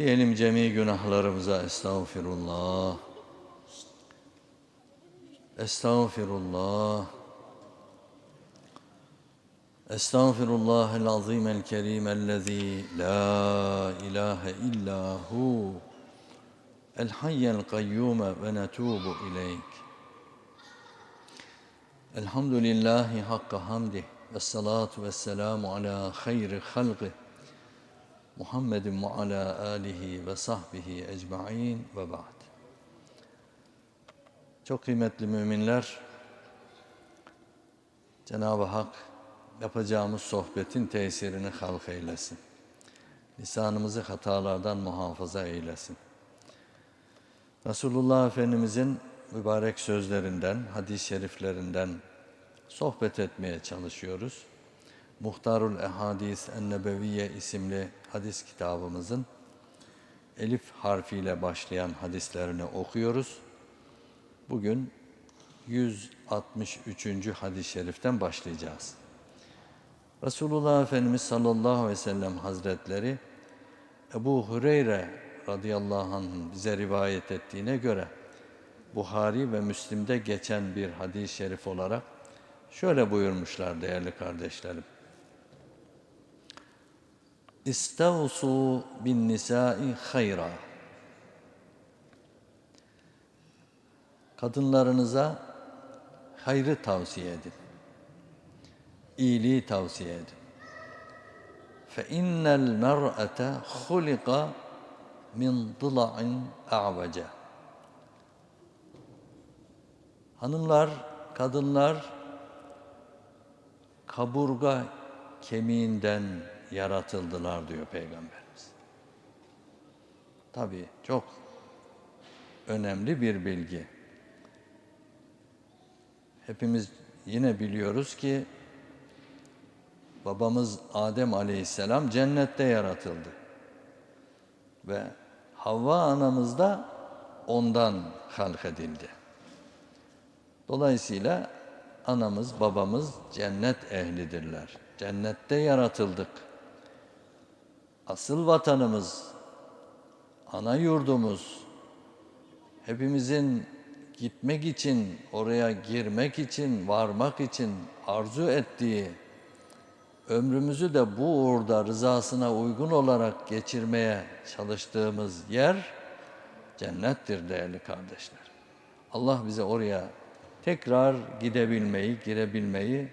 Diyelim cemi günahlarımıza estağfirullah. Estağfirullah. Estağfirullahel azimel kerim ellezî la ilahe illa hu. El hayyel kayyume ve netubu ileyk. Elhamdülillahi hakka hamdih. Ve salatu ve selamu ala hayri halqih. Muhammedin ve ala alihi ve sahbihi ecma'in ve ba'd. Çok kıymetli müminler, Cenab-ı Hak yapacağımız sohbetin tesirini halk eylesin. Lisanımızı hatalardan muhafaza eylesin. Resulullah Efendimizin mübarek sözlerinden, hadis-i şeriflerinden sohbet etmeye çalışıyoruz. Muhtarul Ehadis Ennebeviye isimli hadis kitabımızın elif harfiyle başlayan hadislerini okuyoruz. Bugün 163. hadis-i şeriften başlayacağız. Resulullah Efendimiz sallallahu aleyhi ve sellem hazretleri Ebu Hureyre radıyallahu anh bize rivayet ettiğine göre Buhari ve Müslim'de geçen bir hadis-i şerif olarak şöyle buyurmuşlar değerli kardeşlerim. İstavsu bin nisai hayra. Kadınlarınıza hayrı tavsiye edin. İyiliği tavsiye edin. Fe innel mer'ate hulika min dıla'in a'vaca. Hanımlar, kadınlar kaburga kemiğinden yaratıldılar diyor Peygamberimiz. Tabii çok önemli bir bilgi. Hepimiz yine biliyoruz ki babamız Adem Aleyhisselam cennette yaratıldı. Ve Havva anamız da ondan halk edildi. Dolayısıyla anamız, babamız cennet ehlidirler. Cennette yaratıldık. Asıl vatanımız, ana yurdumuz, hepimizin gitmek için, oraya girmek için, varmak için arzu ettiği, ömrümüzü de bu uğurda rızasına uygun olarak geçirmeye çalıştığımız yer cennettir değerli kardeşler. Allah bize oraya tekrar gidebilmeyi, girebilmeyi,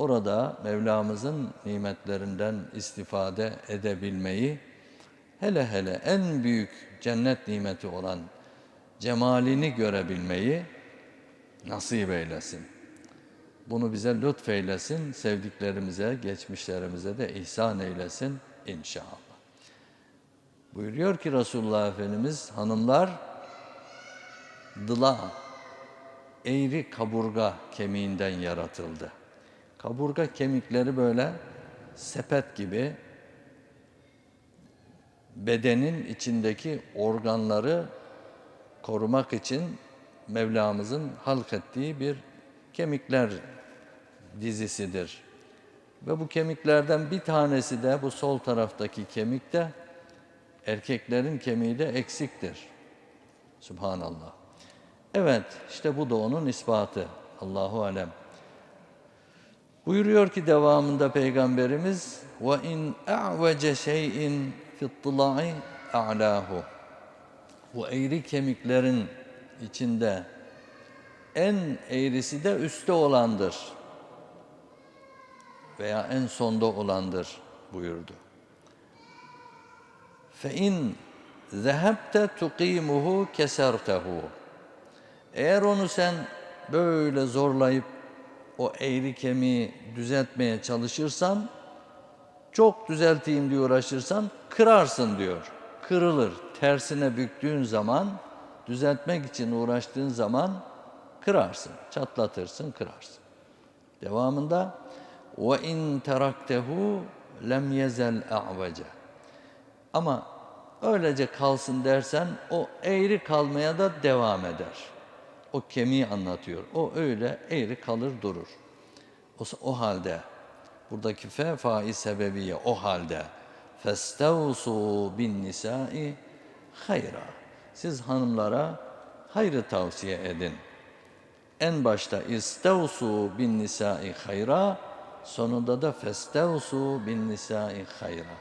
orada Mevlamızın nimetlerinden istifade edebilmeyi, hele hele en büyük cennet nimeti olan cemalini görebilmeyi nasip eylesin. Bunu bize lütfeylesin, sevdiklerimize, geçmişlerimize de ihsan eylesin inşallah. Buyuruyor ki Resulullah Efendimiz, hanımlar dıla, eğri kaburga kemiğinden yaratıldı. Kaburga kemikleri böyle sepet gibi bedenin içindeki organları korumak için Mevlamızın halk ettiği bir kemikler dizisidir. Ve bu kemiklerden bir tanesi de bu sol taraftaki kemikte erkeklerin kemiği de eksiktir. Subhanallah. Evet, işte bu da onun ispatı. Allahu alem. Buyuruyor ki devamında Peygamberimiz ve in a'vece şey'in fi'ttila'i a'lahu. Bu eğri kemiklerin içinde en eğrisi de üstte olandır veya en sonda olandır buyurdu. Fe in zehebte tuqimuhu kesertehu. Eğer onu sen böyle zorlayıp o eğri kemiği düzeltmeye çalışırsan, çok düzelteyim diye uğraşırsan kırarsın diyor. Kırılır. Tersine büktüğün zaman, düzeltmek için uğraştığın zaman kırarsın, çatlatırsın, kırarsın. Devamında ve in teraktehu lem yezel a'vece. Ama öylece kalsın dersen o eğri kalmaya da devam eder. O kemiği anlatıyor. O öyle eğri kalır durur. O, o halde buradaki fe fai sebebiye o halde festevsu bin nisai hayra. Siz hanımlara hayrı tavsiye edin. En başta istevsu bin nisai hayra sonunda da festevsu bin nisai hayra.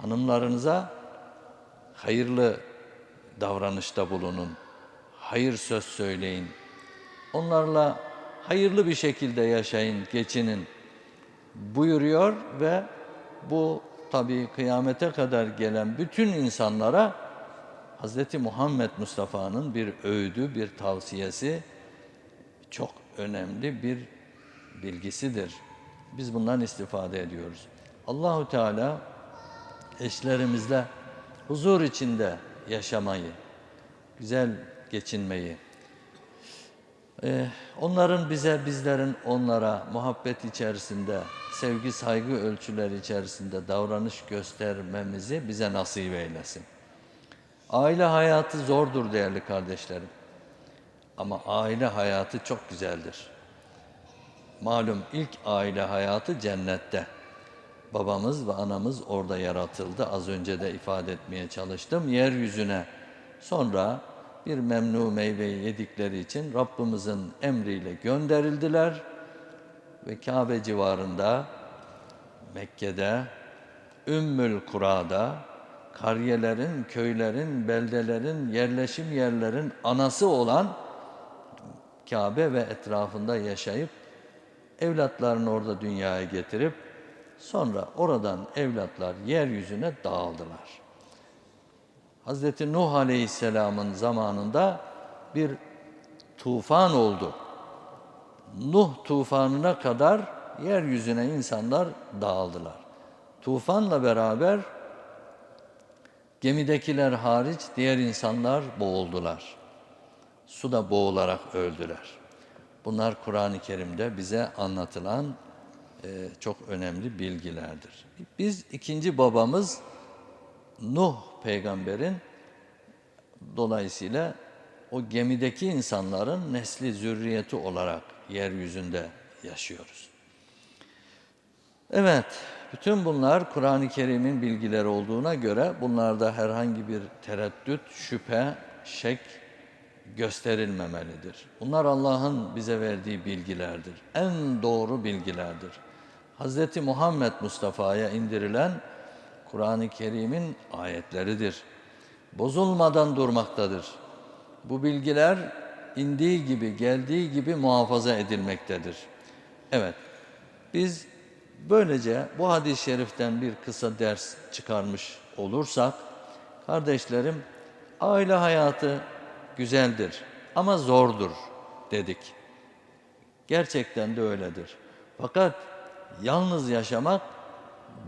Hanımlarınıza hayırlı davranışta bulunun. Hayır söz söyleyin. Onlarla hayırlı bir şekilde yaşayın, geçinin buyuruyor ve bu tabi kıyamete kadar gelen bütün insanlara Hz. Muhammed Mustafa'nın bir öğüdü, bir tavsiyesi çok önemli bir bilgisidir. Biz bundan istifade ediyoruz. Allahu Teala eşlerimizle huzur içinde yaşamayı, güzel geçinmeyi, ee, onların bize, bizlerin onlara muhabbet içerisinde, sevgi, saygı ölçüleri içerisinde davranış göstermemizi bize nasip eylesin. Aile hayatı zordur değerli kardeşlerim. Ama aile hayatı çok güzeldir. Malum ilk aile hayatı cennette. Babamız ve anamız orada yaratıldı. Az önce de ifade etmeye çalıştım. Yeryüzüne sonra bir memnu meyveyi yedikleri için Rabbimizin emriyle gönderildiler ve Kabe civarında Mekke'de Ümmül Kura'da kariyelerin, köylerin, beldelerin, yerleşim yerlerin anası olan Kabe ve etrafında yaşayıp evlatlarını orada dünyaya getirip sonra oradan evlatlar yeryüzüne dağıldılar. Hazreti Nuh Aleyhisselam'ın zamanında bir tufan oldu. Nuh tufanına kadar yeryüzüne insanlar dağıldılar. Tufanla beraber gemidekiler hariç diğer insanlar boğuldular. Suda boğularak öldüler. Bunlar Kur'an-ı Kerim'de bize anlatılan e, çok önemli bilgilerdir. Biz ikinci babamız Nuh peygamberin dolayısıyla o gemideki insanların nesli zürriyeti olarak yeryüzünde yaşıyoruz. Evet, bütün bunlar Kur'an-ı Kerim'in bilgileri olduğuna göre bunlarda herhangi bir tereddüt, şüphe, şek gösterilmemelidir. Bunlar Allah'ın bize verdiği bilgilerdir. En doğru bilgilerdir. Hz. Muhammed Mustafa'ya indirilen Kur'an-ı Kerim'in ayetleridir. Bozulmadan durmaktadır. Bu bilgiler indiği gibi, geldiği gibi muhafaza edilmektedir. Evet, biz böylece bu hadis-i şeriften bir kısa ders çıkarmış olursak, kardeşlerim, aile hayatı güzeldir ama zordur dedik. Gerçekten de öyledir. Fakat yalnız yaşamak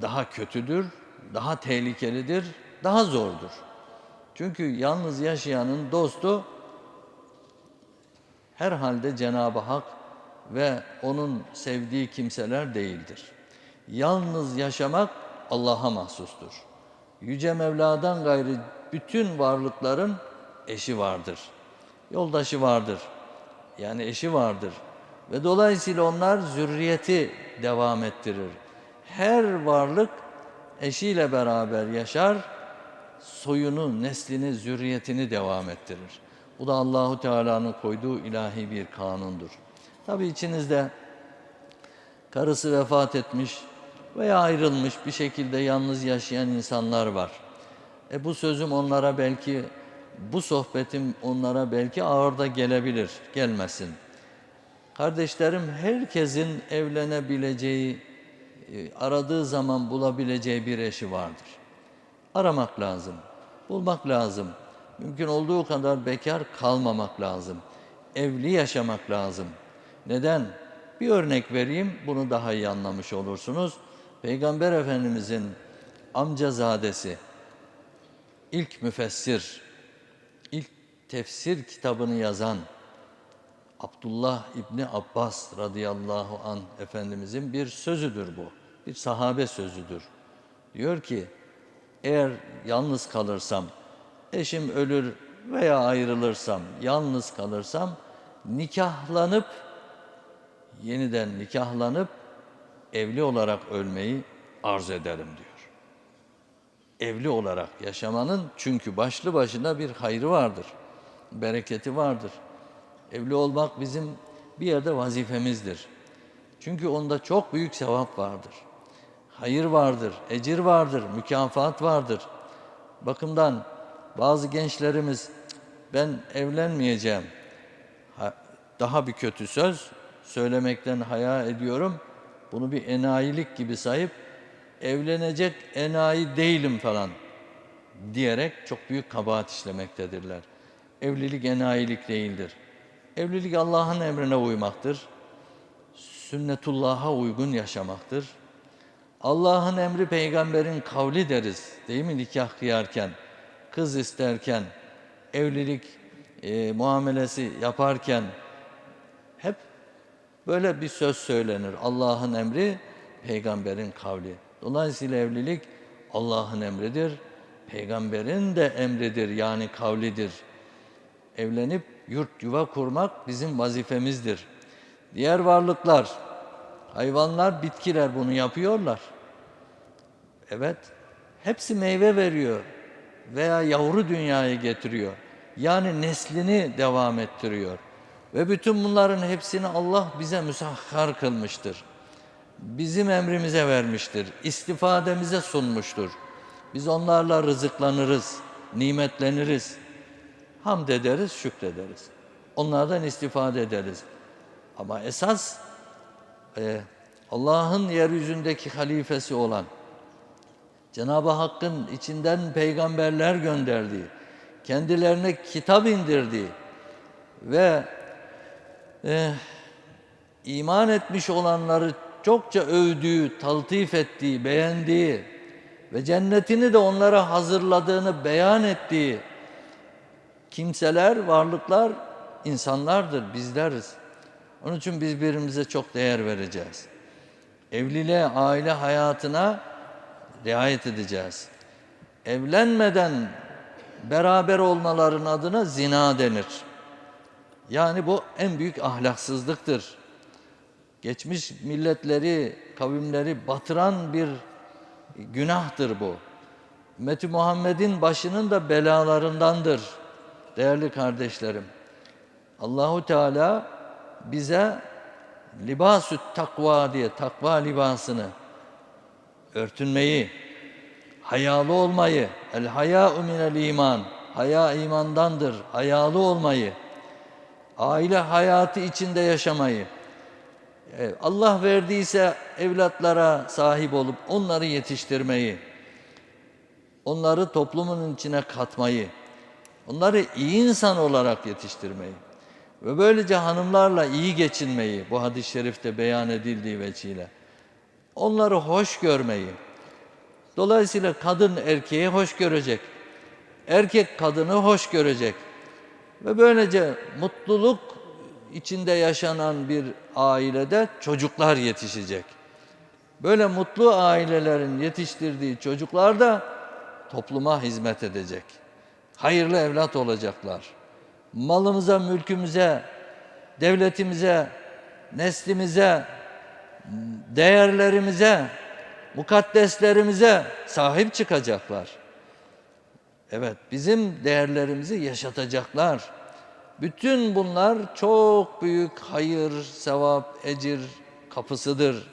daha kötüdür, daha tehlikelidir, daha zordur. Çünkü yalnız yaşayanın dostu herhalde Cenab-ı Hak ve onun sevdiği kimseler değildir. Yalnız yaşamak Allah'a mahsustur. Yüce Mevla'dan gayrı bütün varlıkların eşi vardır. Yoldaşı vardır. Yani eşi vardır. Ve dolayısıyla onlar zürriyeti devam ettirir. Her varlık eşiyle beraber yaşar, soyunu, neslini, zürriyetini devam ettirir. Bu da Allahu Teala'nın koyduğu ilahi bir kanundur. Tabi içinizde karısı vefat etmiş veya ayrılmış bir şekilde yalnız yaşayan insanlar var. E bu sözüm onlara belki, bu sohbetim onlara belki ağır da gelebilir, gelmesin. Kardeşlerim herkesin evlenebileceği, aradığı zaman bulabileceği bir eşi vardır. Aramak lazım, bulmak lazım. Mümkün olduğu kadar bekar kalmamak lazım. Evli yaşamak lazım. Neden? Bir örnek vereyim, bunu daha iyi anlamış olursunuz. Peygamber Efendimizin amcazadesi, ilk müfessir, ilk tefsir kitabını yazan Abdullah İbni Abbas radıyallahu an Efendimizin bir sözüdür bu. Bir sahabe sözüdür. Diyor ki eğer yalnız kalırsam, eşim ölür veya ayrılırsam, yalnız kalırsam nikahlanıp yeniden nikahlanıp evli olarak ölmeyi arz ederim diyor. Evli olarak yaşamanın çünkü başlı başına bir hayrı vardır. Bereketi vardır. Evli olmak bizim bir yerde vazifemizdir. Çünkü onda çok büyük sevap vardır. Hayır vardır, ecir vardır, mükafat vardır. Bakımdan bazı gençlerimiz ben evlenmeyeceğim. Ha- Daha bir kötü söz söylemekten haya ediyorum. Bunu bir enayilik gibi sayıp evlenecek enayi değilim falan diyerek çok büyük kabahat işlemektedirler. Evlilik enayilik değildir. Evlilik Allah'ın emrine uymaktır. Sünnetullah'a uygun yaşamaktır. Allah'ın emri peygamberin kavli deriz değil mi nikah kıyarken, kız isterken, evlilik e, muamelesi yaparken hep böyle bir söz söylenir. Allah'ın emri peygamberin kavli. Dolayısıyla evlilik Allah'ın emridir. Peygamberin de emridir yani kavlidir. Evlenip yurt yuva kurmak bizim vazifemizdir. Diğer varlıklar, hayvanlar, bitkiler bunu yapıyorlar. Evet, hepsi meyve veriyor veya yavru dünyaya getiriyor. Yani neslini devam ettiriyor. Ve bütün bunların hepsini Allah bize müsahhar kılmıştır. Bizim emrimize vermiştir. istifademize sunmuştur. Biz onlarla rızıklanırız, nimetleniriz. Hamd ederiz, şükrederiz. Onlardan istifade ederiz. Ama esas e, Allah'ın yeryüzündeki halifesi olan Cenab-ı Hakk'ın içinden peygamberler gönderdiği, kendilerine kitap indirdiği ve e, iman etmiş olanları çokça övdüğü, taltif ettiği, beğendiği ve cennetini de onlara hazırladığını beyan ettiği kimseler, varlıklar insanlardır, bizleriz. Onun için biz birbirimize çok değer vereceğiz. Evliliğe, aile hayatına riayet edeceğiz. Evlenmeden beraber olmaların adına zina denir. Yani bu en büyük ahlaksızlıktır. Geçmiş milletleri, kavimleri batıran bir günahtır bu. Ümmeti Muhammed'in başının da belalarındandır değerli kardeşlerim. Allahu Teala bize libasü takva diye takva libasını örtünmeyi, hayalı olmayı, el hayâ'u minel iman, haya imandandır, hayalı olmayı, aile hayatı içinde yaşamayı, e, Allah verdiyse evlatlara sahip olup onları yetiştirmeyi, onları toplumun içine katmayı, onları iyi insan olarak yetiştirmeyi ve böylece hanımlarla iyi geçinmeyi bu hadis-i şerifte beyan edildiği veçile onları hoş görmeyi. Dolayısıyla kadın erkeği hoş görecek. Erkek kadını hoş görecek. Ve böylece mutluluk içinde yaşanan bir ailede çocuklar yetişecek. Böyle mutlu ailelerin yetiştirdiği çocuklar da topluma hizmet edecek. Hayırlı evlat olacaklar. Malımıza, mülkümüze, devletimize, neslimize, değerlerimize, mukaddeslerimize sahip çıkacaklar. Evet, bizim değerlerimizi yaşatacaklar. Bütün bunlar çok büyük hayır, sevap, ecir kapısıdır.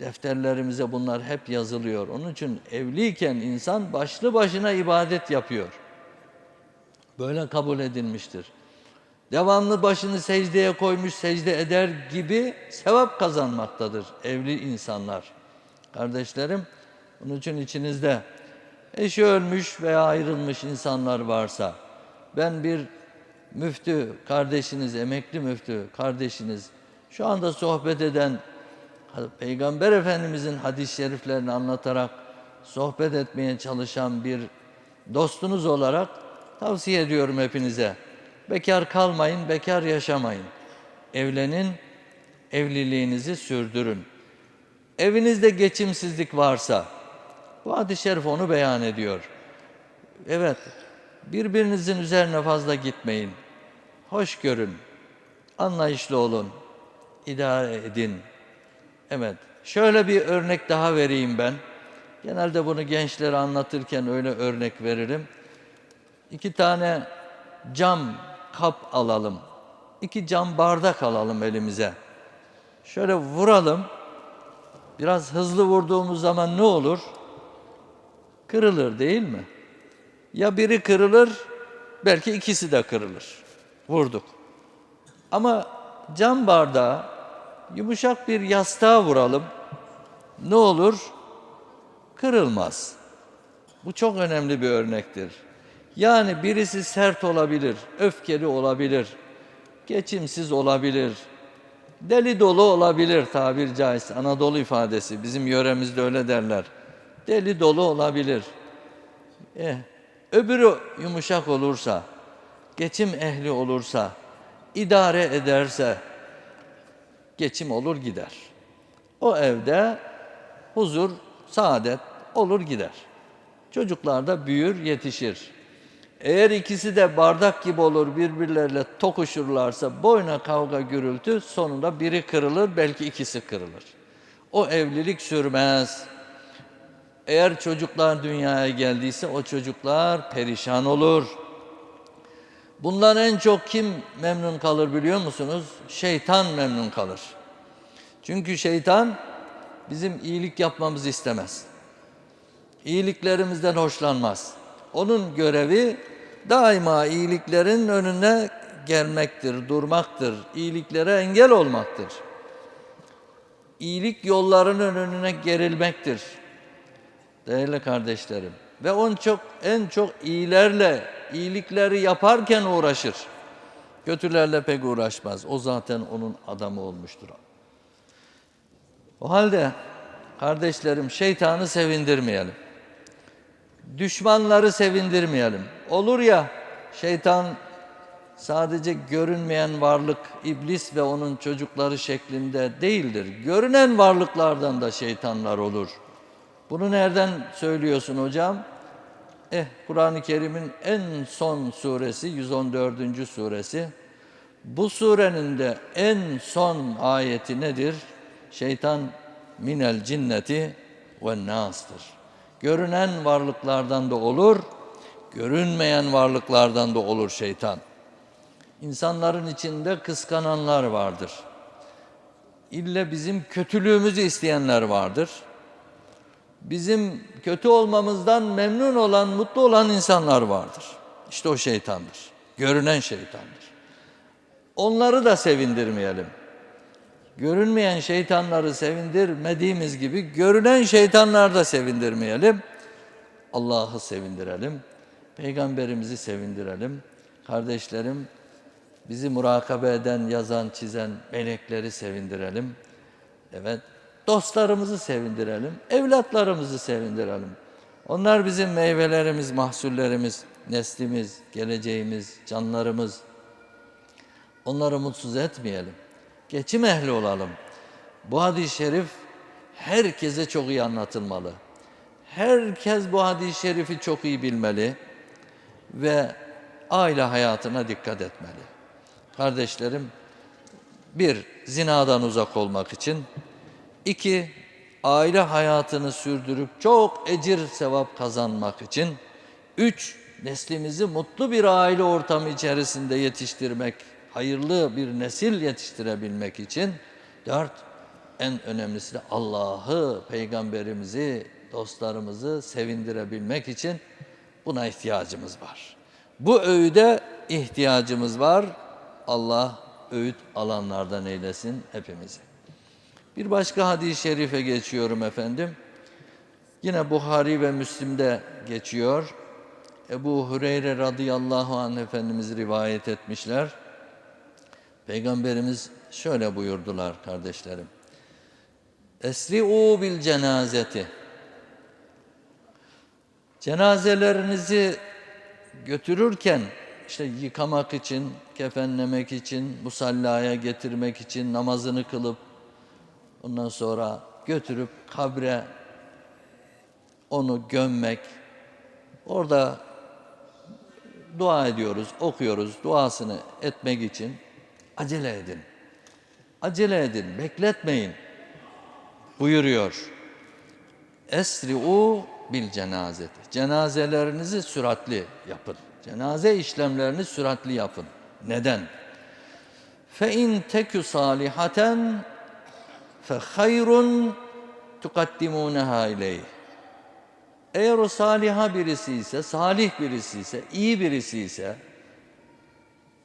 Defterlerimize bunlar hep yazılıyor. Onun için evliyken insan başlı başına ibadet yapıyor. Böyle kabul edilmiştir. Devamlı başını secdeye koymuş secde eder gibi sevap kazanmaktadır evli insanlar. Kardeşlerim, onun için içinizde eşi ölmüş veya ayrılmış insanlar varsa, ben bir müftü kardeşiniz, emekli müftü kardeşiniz, şu anda sohbet eden Peygamber Efendimizin hadis-i şeriflerini anlatarak sohbet etmeye çalışan bir dostunuz olarak tavsiye ediyorum hepinize. Bekar kalmayın, bekar yaşamayın. Evlenin, evliliğinizi sürdürün. Evinizde geçimsizlik varsa, bu hadis-i şerif onu beyan ediyor. Evet, birbirinizin üzerine fazla gitmeyin. Hoş görün, anlayışlı olun, idare edin. Evet, şöyle bir örnek daha vereyim ben. Genelde bunu gençlere anlatırken öyle örnek veririm. İki tane cam kap alalım. iki cam bardak alalım elimize. Şöyle vuralım. Biraz hızlı vurduğumuz zaman ne olur? Kırılır değil mi? Ya biri kırılır, belki ikisi de kırılır. Vurduk. Ama cam bardağı yumuşak bir yastığa vuralım. Ne olur? Kırılmaz. Bu çok önemli bir örnektir. Yani birisi sert olabilir, öfkeli olabilir, geçimsiz olabilir, deli dolu olabilir tabir caizse. Anadolu ifadesi, bizim yöremizde öyle derler. Deli dolu olabilir. Eh, öbürü yumuşak olursa, geçim ehli olursa, idare ederse, geçim olur gider. O evde huzur, saadet olur gider. Çocuklar da büyür, yetişir. Eğer ikisi de bardak gibi olur birbirleriyle tokuşurlarsa boyuna kavga gürültü sonunda biri kırılır belki ikisi kırılır. O evlilik sürmez. Eğer çocuklar dünyaya geldiyse o çocuklar perişan olur. Bundan en çok kim memnun kalır biliyor musunuz? Şeytan memnun kalır. Çünkü şeytan bizim iyilik yapmamızı istemez. İyiliklerimizden hoşlanmaz. Onun görevi daima iyiliklerin önüne gelmektir, durmaktır, iyiliklere engel olmaktır. İyilik yollarının önüne gerilmektir. Değerli kardeşlerim ve on çok en çok iyilerle iyilikleri yaparken uğraşır. Kötülerle pek uğraşmaz. O zaten onun adamı olmuştur. O halde kardeşlerim şeytanı sevindirmeyelim. Düşmanları sevindirmeyelim. Olur ya şeytan sadece görünmeyen varlık iblis ve onun çocukları şeklinde değildir. Görünen varlıklardan da şeytanlar olur. Bunu nereden söylüyorsun hocam? Eh Kur'an-ı Kerim'in en son suresi 114. suresi. Bu surenin de en son ayeti nedir? Şeytan minel cinneti ve nas'tır. Görünen varlıklardan da olur, görünmeyen varlıklardan da olur şeytan. İnsanların içinde kıskananlar vardır. İlle bizim kötülüğümüzü isteyenler vardır. Bizim kötü olmamızdan memnun olan, mutlu olan insanlar vardır. İşte o şeytandır. Görünen şeytandır. Onları da sevindirmeyelim. Görünmeyen şeytanları sevindirmediğimiz gibi görünen şeytanları da sevindirmeyelim. Allah'ı sevindirelim. Peygamberimizi sevindirelim. Kardeşlerim bizi murakabe eden, yazan, çizen melekleri sevindirelim. Evet, dostlarımızı sevindirelim, evlatlarımızı sevindirelim. Onlar bizim meyvelerimiz, mahsullerimiz, neslimiz, geleceğimiz, canlarımız. Onları mutsuz etmeyelim. Geçim ehli olalım. Bu hadis-i şerif herkese çok iyi anlatılmalı. Herkes bu hadis-i şerifi çok iyi bilmeli ve aile hayatına dikkat etmeli. Kardeşlerim, bir, zinadan uzak olmak için, iki, aile hayatını sürdürüp çok ecir sevap kazanmak için, üç, neslimizi mutlu bir aile ortamı içerisinde yetiştirmek, hayırlı bir nesil yetiştirebilmek için, dört, en önemlisi de Allah'ı, peygamberimizi, dostlarımızı sevindirebilmek için buna ihtiyacımız var. Bu öğüde ihtiyacımız var. Allah öğüt alanlardan eylesin hepimizi. Bir başka hadis-i şerife geçiyorum efendim. Yine Buhari ve Müslim'de geçiyor. Ebu Hureyre radıyallahu anh Efendimiz rivayet etmişler. Peygamberimiz şöyle buyurdular kardeşlerim. Esri'u bil cenazeti. Cenazelerinizi götürürken işte yıkamak için, kefenlemek için, musallaya getirmek için namazını kılıp ondan sonra götürüp kabre onu gömmek. Orada dua ediyoruz, okuyoruz duasını etmek için acele edin. Acele edin, bekletmeyin buyuruyor. esri'u bil cenazeti. Cenazelerinizi süratli yapın. Cenaze işlemlerini süratli yapın. Neden? Fe in tekü salihaten fe hayrun tukaddimuneha ileyh. Eğer o saliha birisi ise, salih birisi ise, iyi birisi ise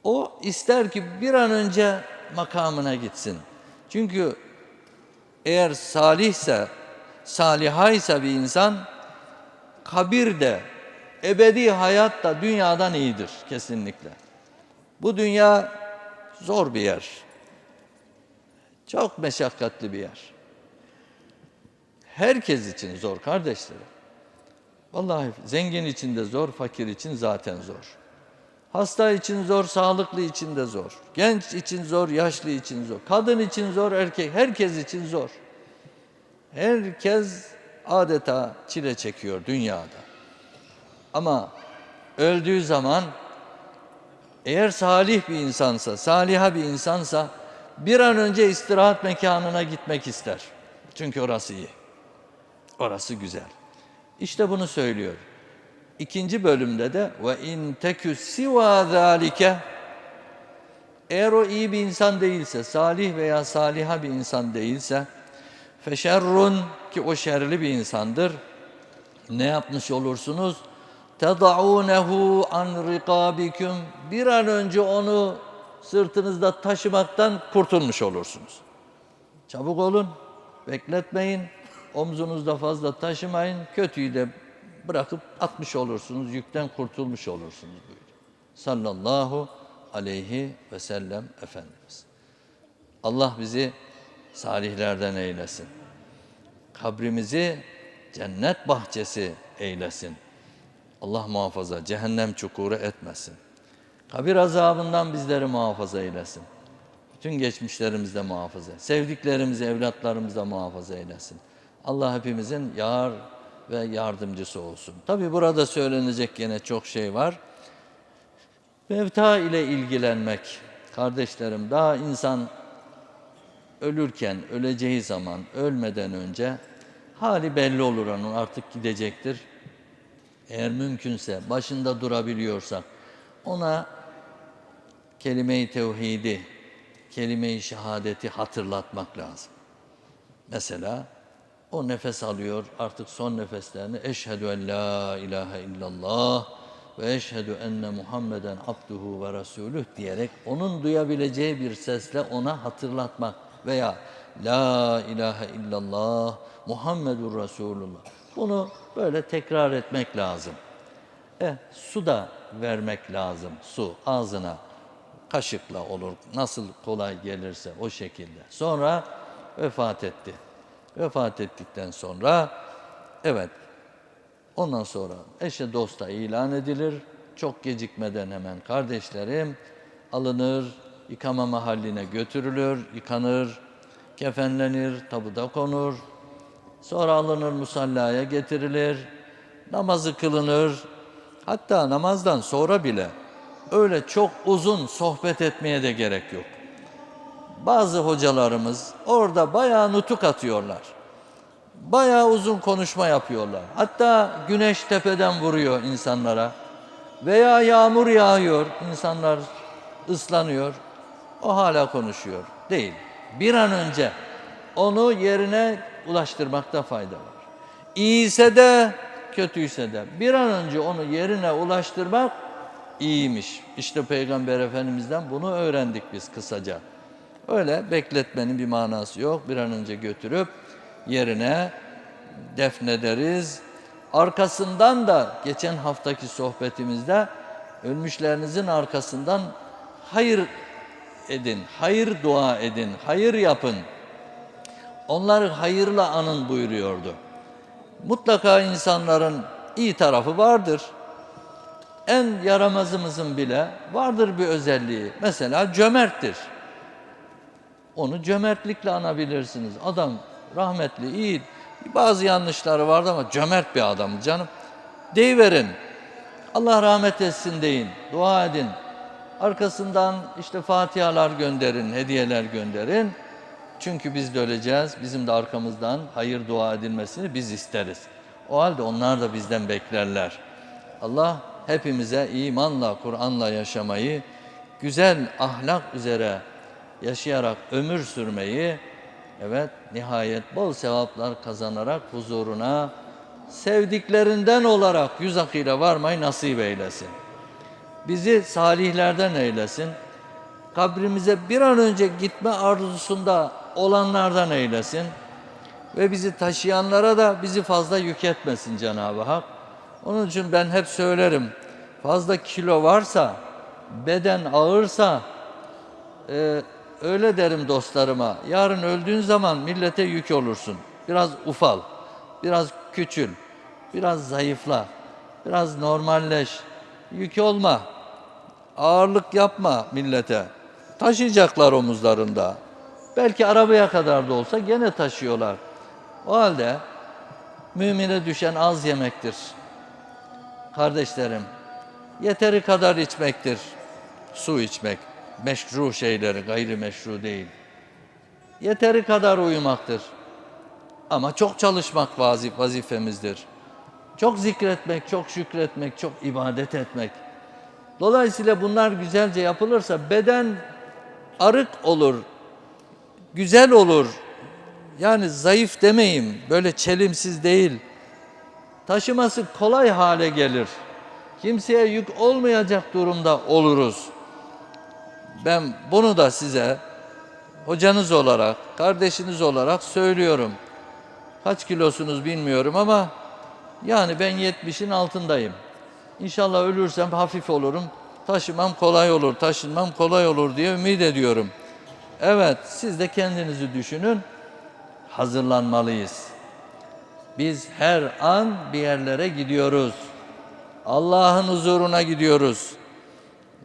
o ister ki bir an önce makamına gitsin. Çünkü eğer salihse, salihaysa bir insan kabirde, ebedi hayat da dünyadan iyidir kesinlikle. Bu dünya zor bir yer. Çok meşakkatli bir yer. Herkes için zor kardeşlerim. Vallahi zengin için de zor, fakir için zaten zor. Hasta için zor, sağlıklı için de zor. Genç için zor, yaşlı için zor. Kadın için zor, erkek, herkes için zor. Herkes adeta çile çekiyor dünyada. Ama öldüğü zaman eğer salih bir insansa, saliha bir insansa bir an önce istirahat mekanına gitmek ister. Çünkü orası iyi. Orası güzel. İşte bunu söylüyor. İkinci bölümde de ve in tekü siva zalike eğer o iyi bir insan değilse, salih veya saliha bir insan değilse feşerrun ki o şerli bir insandır. Ne yapmış olursunuz? Tedaunehu an rikabikum bir an önce onu sırtınızda taşımaktan kurtulmuş olursunuz. Çabuk olun, bekletmeyin, omzunuzda fazla taşımayın, kötüyü de bırakıp atmış olursunuz, yükten kurtulmuş olursunuz buyuruyor. Sallallahu aleyhi ve sellem Efendimiz. Allah bizi salihlerden eylesin. Kabrimizi cennet bahçesi eylesin. Allah muhafaza cehennem çukuru etmesin. Kabir azabından bizleri muhafaza eylesin. Bütün geçmişlerimizde muhafaza, sevdiklerimizi, evlatlarımızda muhafaza eylesin. Allah hepimizin yar ve yardımcısı olsun. Tabi burada söylenecek yine çok şey var. Mevta ile ilgilenmek. Kardeşlerim daha insan ölürken, öleceği zaman, ölmeden önce hali belli olur onun artık gidecektir. Eğer mümkünse, başında durabiliyorsak ona kelime-i tevhidi, kelime-i şehadeti hatırlatmak lazım. Mesela o nefes alıyor artık son nefeslerini eşhedü en la ilahe illallah ve eşhedü enne Muhammeden abduhu ve resulüh diyerek onun duyabileceği bir sesle ona hatırlatmak veya la ilahe illallah Muhammedur Resulullah. Bunu böyle tekrar etmek lazım. E, su da vermek lazım. Su ağzına kaşıkla olur. Nasıl kolay gelirse o şekilde. Sonra vefat etti. Vefat ettikten sonra evet ondan sonra eşe dosta ilan edilir. Çok gecikmeden hemen kardeşlerim alınır, yıkama mahalline götürülür, yıkanır, kefenlenir, tabuda konur. Sonra alınır musallaya getirilir, namazı kılınır. Hatta namazdan sonra bile öyle çok uzun sohbet etmeye de gerek yok. Bazı hocalarımız orada bayağı nutuk atıyorlar. Bayağı uzun konuşma yapıyorlar. Hatta güneş tepeden vuruyor insanlara. Veya yağmur yağıyor, insanlar ıslanıyor. O hala konuşuyor. Değil. Bir an önce onu yerine ulaştırmakta fayda var. İyiyse de kötüyse de bir an önce onu yerine ulaştırmak iyiymiş. İşte Peygamber Efendimiz'den bunu öğrendik biz kısaca. Öyle bekletmenin bir manası yok. Bir an önce götürüp yerine defnederiz. Arkasından da geçen haftaki sohbetimizde ölmüşlerinizin arkasından hayır edin, hayır dua edin, hayır yapın. Onları hayırla anın buyuruyordu. Mutlaka insanların iyi tarafı vardır. En yaramazımızın bile vardır bir özelliği. Mesela cömerttir. Onu cömertlikle anabilirsiniz. Adam rahmetli, iyi. Bazı yanlışları vardı ama cömert bir adam canım. Deyiverin. Allah rahmet etsin deyin. Dua edin. Arkasından işte fatihalar gönderin, hediyeler gönderin. Çünkü biz de öleceğiz. Bizim de arkamızdan hayır dua edilmesini biz isteriz. O halde onlar da bizden beklerler. Allah hepimize imanla, Kur'an'la yaşamayı, güzel ahlak üzere yaşayarak ömür sürmeyi, evet nihayet bol sevaplar kazanarak huzuruna sevdiklerinden olarak yüz akıyla varmayı nasip eylesin. Bizi salihlerden eylesin. Kabrimize bir an önce gitme arzusunda olanlardan eylesin. Ve bizi taşıyanlara da bizi fazla yük etmesin Cenab-ı Hak. Onun için ben hep söylerim. Fazla kilo varsa, beden ağırsa, e, öyle derim dostlarıma. Yarın öldüğün zaman millete yük olursun. Biraz ufal, biraz küçül, biraz zayıfla, biraz normalleş. Yük olma, ağırlık yapma millete. Taşıyacaklar omuzlarında. Belki arabaya kadar da olsa gene taşıyorlar. O halde mümine düşen az yemektir. Kardeşlerim, yeteri kadar içmektir. Su içmek, meşru şeyleri, gayri meşru değil. Yeteri kadar uyumaktır. Ama çok çalışmak vazif, vazifemizdir. Çok zikretmek, çok şükretmek, çok ibadet etmek. Dolayısıyla bunlar güzelce yapılırsa beden arık olur, güzel olur. Yani zayıf demeyeyim, böyle çelimsiz değil. Taşıması kolay hale gelir. Kimseye yük olmayacak durumda oluruz. Ben bunu da size hocanız olarak, kardeşiniz olarak söylüyorum. Kaç kilosunuz bilmiyorum ama yani ben 70'in altındayım. İnşallah ölürsem hafif olurum. Taşımam kolay olur, taşınmam kolay olur diye ümit ediyorum. Evet, siz de kendinizi düşünün. Hazırlanmalıyız. Biz her an bir yerlere gidiyoruz. Allah'ın huzuruna gidiyoruz.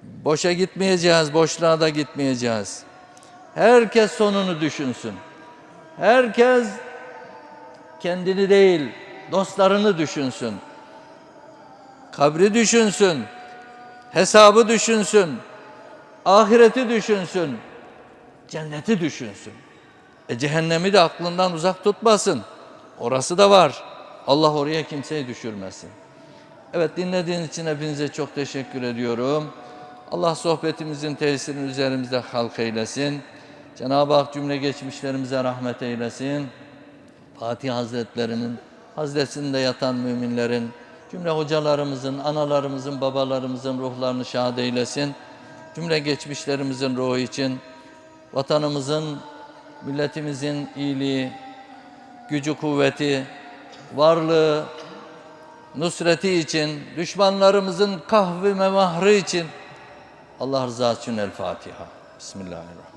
Boşa gitmeyeceğiz, boşluğa da gitmeyeceğiz. Herkes sonunu düşünsün. Herkes kendini değil, dostlarını düşünsün. Kabri düşünsün. Hesabı düşünsün. Ahireti düşünsün. Cenneti düşünsün. E cehennemi de aklından uzak tutmasın. Orası da var. Allah oraya kimseyi düşürmesin. Evet dinlediğiniz için hepinize çok teşekkür ediyorum. Allah sohbetimizin tesirini üzerimizde halk eylesin. Cenab-ı Hak cümle geçmişlerimize rahmet eylesin. Fatih Hazretlerinin hazretinde yatan müminlerin, cümle hocalarımızın, analarımızın, babalarımızın ruhlarını şad eylesin. Cümle geçmişlerimizin ruhu için vatanımızın, milletimizin iyiliği, gücü kuvveti, varlığı, nusreti için, düşmanlarımızın kahvi memahrı için Allah rızası için El Fatiha. Bismillahirrahmanirrahim.